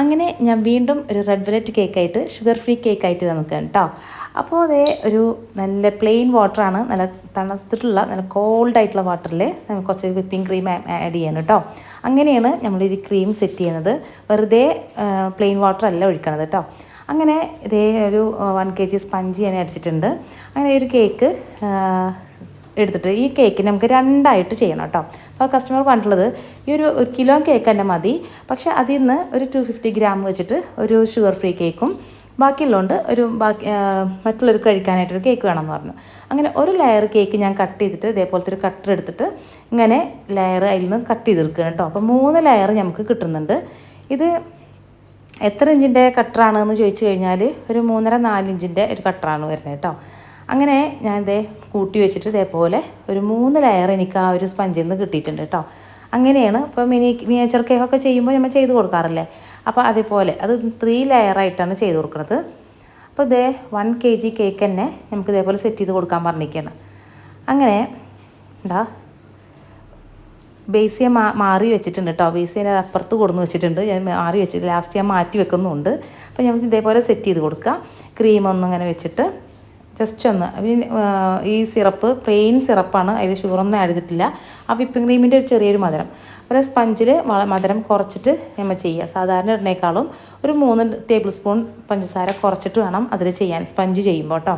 അങ്ങനെ ഞാൻ വീണ്ടും ഒരു റെഡ് വെലറ്റ് കേക്കായിട്ട് ഷുഗർ ഫ്രീ കേക്കായിട്ട് നമുക്കാണ് കേട്ടോ അപ്പോൾ അതേ ഒരു നല്ല പ്ലെയിൻ വാട്ടറാണ് നല്ല തണുത്തിട്ടുള്ള നല്ല കോൾഡ് ആയിട്ടുള്ള വാട്ടറിൽ കുറച്ച് വിപ്പിംഗ് ക്രീം ആഡ് ചെയ്യണം കേട്ടോ അങ്ങനെയാണ് നമ്മൾ ഈ ക്രീം സെറ്റ് ചെയ്യുന്നത്. വെറുതെ പ്ലെയിൻ വാട്ടർ അല്ല ഒഴിക്കണത് കേട്ടോ അങ്ങനെ ഇതേ ഒരു വൺ കെ ജി സ്പഞ്ച് ഞാൻ അടിച്ചിട്ടുണ്ട്. അങ്ങനെ ഒരു കേക്ക് എടുത്തിട്ട് ഈ കേക്ക് നമുക്ക് രണ്ടായിട്ട് ചെയ്യണം കേട്ടോ. അപ്പോൾ കസ്റ്റമർ പറഞ്ഞിട്ടുള്ളത് ഈ ഒരു കിലോ കേക്ക് തന്നെ മതി. പക്ഷേ അതിൽ നിന്ന് ഒരു ടു ഫിഫ്റ്റി ഗ്രാം വെച്ചിട്ട് ഒരു ഷുഗർ ഫ്രീ കേക്കും ബാക്കിയുള്ളതുകൊണ്ട് ഒരു ബാക്കി മറ്റുള്ളവർക്ക് കഴിക്കാനായിട്ടൊരു കേക്ക് വേണമെന്ന് പറഞ്ഞു. അങ്ങനെ ഒരു ലെയർ കേക്ക് ഞാൻ കട്ട് ചെയ്തിട്ട് ഇതേപോലത്തെ ഒരു കട്ടർ എടുത്തിട്ട് ഇങ്ങനെ ലെയർ അതിൽ നിന്ന് കട്ട് ചെയ്തെടുക്കുകയാണ് കേട്ടോ. അപ്പോൾ മൂന്ന് ലെയർ നമുക്ക് കിട്ടുന്നുണ്ട്. ഇത് എത്ര ഇഞ്ചിന്റെ കട്ടറാണെന്ന് ചോദിച്ചു കഴിഞ്ഞാൽ ഒരു മൂന്നര നാലിഞ്ചിന്റെ ഒരു കട്ടറാണ് വരുന്നത് കേട്ടോ. അങ്ങനെ ഞാൻ ഇതേ കൂട്ടി വെച്ചിട്ട് ഇതേപോലെ ഒരു മൂന്ന് ലെയർ എനിക്ക് ആ ഒരു സ്പഞ്ചിൽ നിന്ന് കിട്ടിയിട്ടുണ്ട് കേട്ടോ അങ്ങനെയാണ് ഇപ്പോൾ മിനി മിനിയേച്ചർ കേക്കൊക്കെ ചെയ്യുമ്പോൾ നമ്മൾ ചെയ്ത് കൊടുക്കാറില്ലേ? അപ്പോൾ അതേപോലെ അത് ത്രീ ലെയറായിട്ടാണ് ചെയ്ത് കൊടുക്കുന്നത്. അപ്പോൾ ഇതേ വൺ കെ ജി കേക്ക് തന്നെ നമുക്ക് ഇതേപോലെ സെറ്റ് ചെയ്ത് കൊടുക്കാൻ പറഞ്ഞിരിക്കുകയാണ്. അങ്ങനെ എന്താ ബേസിയെ മാ മാറി വെച്ചിട്ടുണ്ട് കേട്ടോ ബേസിയെ അപ്പുറത്ത് കൊടുന്ന് വെച്ചിട്ടുണ്ട്. ഞാൻ മാറി വെച്ചിട്ട് ലാസ്റ്റ് ഞാൻ മാറ്റി വെക്കുന്നുണ്ട് അപ്പോൾ നമുക്ക് ഇതേപോലെ സെറ്റ് ചെയ്ത് കൊടുക്കുക ക്രീമൊന്നും ഇങ്ങനെ വെച്ചിട്ട് ജസ്റ്റ് ഒന്ന് ഈ സിറപ്പ് പ്ലെയിൻ സിറപ്പാണ് അതിൽ ഷുഗറൊന്നും ആഡ് ചെയ്തിട്ടില്ല. ആ വിപ്പിംഗ് ക്രീമിന്റെ ഒരു ചെറിയൊരു മധുരം. അപ്പോൾ സ്പഞ്ചിൽ മധുരം കുറച്ചിട്ട് നമ്മൾ ചെയ്യുക സാധാരണ ഇടുന്നേക്കാളും ഒരു മൂന്ന് ടേബിൾ സ്പൂൺ പഞ്ചസാര കുറച്ചിട്ട് വേണം അതിൽ ചെയ്യാൻ സ്പഞ്ച് ചെയ്യുമ്പോൾ കേട്ടോ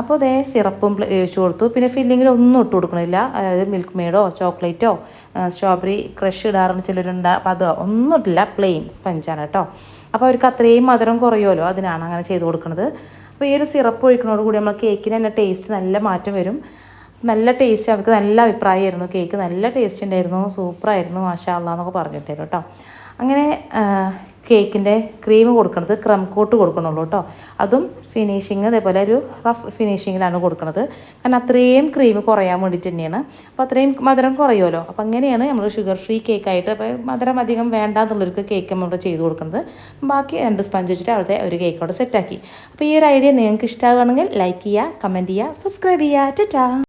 അപ്പോൾ അതേ സിറപ്പും ഒഴിച്ചു കൊടുത്തു. പിന്നെ ഫില്ലിങ്ങിൽ ഒന്നും ഇട്ട് കൊടുക്കണില്ല. അതായത് മിൽക്ക് മെയ്ഡോ ചോക്ലേറ്റോ സ്ട്രോബെറി ക്രഷ് ഇടാറുണ്ട് ചിലരുണ്ട്. അപ്പോൾ അത് ഒന്നും ഇട്ടില്ല. പ്ലെയിൻ സ്പഞ്ചാണ് കേട്ടോ അപ്പോൾ അവർക്ക് അത്രയും മധുരം കുറയുമല്ലോ. അതിനാണ് അങ്ങനെ ചെയ്ത് കൊടുക്കുന്നത് അപ്പോൾ ഈ ഒരു സിറപ്പ് ഒഴിക്കുന്നതോട് കൂടി നമ്മൾ കേക്കിന് തന്നെ ടേസ്റ്റ് നല്ല മാറ്റം വരും. നല്ല ടേസ്റ്റ് അവർക്ക് നല്ല അഭിപ്രായമായിരുന്നു. കേക്ക് നല്ല ടേസ്റ്റ് ഉണ്ടായിരുന്നു. സൂപ്പറായിരുന്നു മാഷാ അള്ളാന്നൊക്കെ പറഞ്ഞിട്ടായിരുന്നു കേട്ടോ അങ്ങനെ കേക്കിന്റെ ക്രീം കൊടുക്കുന്നത് ക്രം കോട്ട് കൊടുക്കണുള്ളൂ കേട്ടോ. അതും ഫിനിഷിങ് അതേപോലെ ഒരു റഫ് ഫിനിഷിങ്ങിലാണ് കൊടുക്കുന്നത് കാരണം അത്രയും ക്രീം കുറയാൻ വേണ്ടിയിട്ട് തന്നെയാണ്. അപ്പോൾ അത്രയും മധുരം കുറയുമല്ലോ. അപ്പോൾ അങ്ങനെയാണ് നമ്മൾ ഷുഗർ ഫ്രീ കേക്കായിട്ട് അപ്പോൾ മധുരം അധികം വേണ്ട എന്നുള്ളവർക്ക് കേക്ക് നമ്മൾ ചെയ്ത് കൊടുക്കുന്നത് ബാക്കി രണ്ട് സ്പഞ്ച് വെച്ചിട്ട് അവിടുത്തെ ഒരു കേക്ക് അവിടെ സെറ്റാക്കി അപ്പോൾ ഈ ഒരു ഐഡിയ നിങ്ങൾക്ക് ഇഷ്ടമാവുകയാണെങ്കിൽ ലൈക്ക് ചെയ്യുക കമന്റ് ചെയ്യുക സബ്സ്ക്രൈബ് ചെയ്യുക. ടാ